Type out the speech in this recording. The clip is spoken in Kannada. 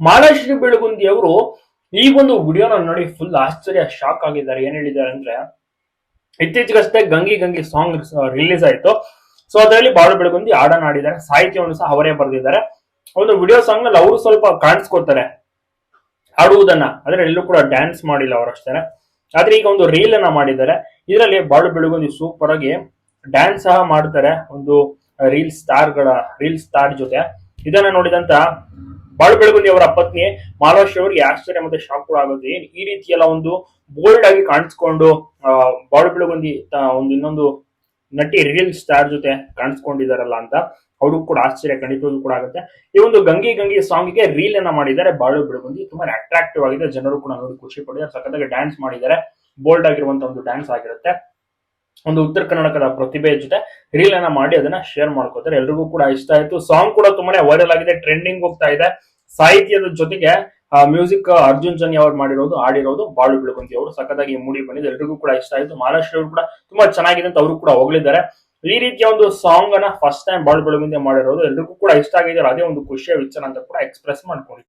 ಮಾಲಾಶ್ರೀ ಬೆಳಗುಂದಿ ಅವರು ಈ ಒಂದು ವಿಡಿಯೋನ ನೋಡಿ ಫುಲ್ ಆಶ್ಚರ್ಯ ಶಾಕ್ ಆಗಿದ್ದಾರೆ. ಏನ್ ಹೇಳಿದ್ದಾರೆ ಅಂದ್ರೆ, ಇತ್ತೀಚೆಗಷ್ಟೇ ಗಂಗಿ ಗಂಗಿ ಸಾಂಗ್ ರಿಲೀಸ್ ಆಯ್ತು. ಸೊ ಅದರಲ್ಲಿ ಬಾಳು ಬೆಳಗುಂದಿ ಹಾಡನ್ನ ಆಡಿದ್ದಾರೆ ಸಾಹಿತ್ಯವನ್ನು ಸಹ ಅವರೇ ಬರೆದಿದ್ದಾರೆ. ಒಂದು ವಿಡಿಯೋ ಸಾಂಗ್ನಲ್ಲಿ ಅವರು ಸ್ವಲ್ಪ ಕಾಣಿಸ್ಕೊತಾರೆ ಹಾಡುವುದನ್ನ. ಆದ್ರೆ ಎಲ್ಲೂ ಕೂಡ ಡ್ಯಾನ್ಸ್ ಮಾಡಿಲ್ಲ ಅವರಷ್ಟೇ ಆದ್ರೆ ಈಗ ಒಂದು ರೀಲ್ ಅನ್ನ ಮಾಡಿದ್ದಾರೆ. ಇದರಲ್ಲಿ ಬಾಳು ಬೆಳಗುಂದಿ ಸೂಪರ್ ಆಗಿ ಡ್ಯಾನ್ಸ್ ಸಹ ಮಾಡ್ತಾರೆ. ಒಂದು ರೀಲ್ ಸ್ಟಾರ್ಗಳ ರೀಲ್ ಸ್ಟಾರ್ ಜೊತೆ. ಇದನ್ನ ನೋಡಿದಂತ ಬಾಳು ಬೆಳಗುಂದಿ ಅವರ ಪತ್ನಿ ಮಾಲಾಶ್ರೀ ಅವರಿಗೆ ಆಶ್ಚರ್ಯ ಮತ್ತೆ ಶಾಕ್ ಕೂಡ ಆಗುತ್ತೆ ಏನ್ ಈ ರೀತಿ ಎಲ್ಲ ಒಂದು ಬೋಲ್ಡ್ ಆಗಿ ಕಾಣಿಸ್ಕೊಂಡು ಬಾಳು ಬೆಳಗುಂದಿ ಒಂದು ಇನ್ನೊಂದು ನಟಿ ರೀಲ್ ಸ್ಟಾರ್ ಜೊತೆ ಕಾಣಿಸ್ಕೊಂಡಿದಾರಲ್ಲ ಅಂತ ಅವ್ರಿಗೂ ಕೂಡ ಆಶ್ಚರ್ಯ, ಖಂಡಿತವಾಗ್ಲೂ ಕೂಡ ಆಗುತ್ತೆ. ಈ ಒಂದು ಗಂಗಿ ಗಂಗಿ ಸಾಂಗ್ಗೆ ರೀಲ್ ಅನ್ನ ಮಾಡಿದ್ದಾರೆ ಬಾಳು ಬೆಳಗುಂದಿ. ತುಂಬಾ ಅಟ್ರಾಕ್ಟಿವ್ ಆಗಿದೆ ಜನರು ಕೂಡ ನೋಡಿ ಖುಷಿ ಪಡಿದ್ದಾರೆ ಸಖತ್ತಾಗಿ ಡ್ಯಾನ್ಸ್ ಮಾಡಿದ್ದಾರೆ. ಬೋಲ್ಡ್ ಆಗಿರುವಂತ ಒಂದು ಡ್ಯಾನ್ಸ್ ಆಗಿರುತ್ತೆ. ಒಂದು ಉತ್ತರ ಕರ್ನಾಟಕದ ಪ್ರತಿಭೆ ಜೊತೆ ರೀಲ್ ಅನ್ನ ಮಾಡಿ ಅದನ್ನ ಶೇರ್ ಮಾಡ್ಕೋತಾರೆ. ಎಲ್ರಿಗೂ ಕೂಡ ಇಷ್ಟ ಆಯ್ತು. ಸಾಂಗ್ ಕೂಡ ತುಂಬಾನೇ ವೈರಲ್ ಆಗಿದೆ. ಟ್ರೆಂಡಿಂಗ್ ಹೋಗ್ತಾ ಇದೆ. ಸಾಹಿತ್ಯದ ಜೊತೆಗೆ ಮ್ಯೂಸಿಕ್, ಅರ್ಜುನ್ ಜನಿ ಅವ್ರು ಮಾಡಿರೋದು ಆಡಿರೋದು ಬಾಳು ಬೆಳಗುಂದಿ ಅವರು ಸಖತ್ತಾಗಿ ಮೂಡಿ ಬಂದಿದೆ. ಎಲ್ರಿಗೂ ಕೂಡ ಇಷ್ಟ ಆಯಿತು. ಮಹಾರಾಷ್ಟ್ರ ಕೂಡ ತುಂಬಾ ಚೆನ್ನಾಗಿದೆ ಅಂತ ಅವರು ಕೂಡ ಹೊಗಳಿದ್ದಾರೆ. ಈ ರೀತಿಯ ಒಂದು ಸಾಂಗ್ ಅನ್ನ ಫಸ್ಟ್ ಟೈಮ್ ಬಾಳು ಬೆಳಗುಂದಿ ಮಾಡಿರೋದು ಎಲ್ರಿಗೂ ಕೂಡ ಇಷ್ಟ ಆಗಿದೆ. ಅದೇ ಒಂದು ಖುಷಿಯ ವಿಚಾರ ಅಂತ ಕೂಡ ಎಕ್ಸ್ಪ್ರೆಸ್ ಮಾಡ್ಕೊಂಡಿದ್ದಾರೆ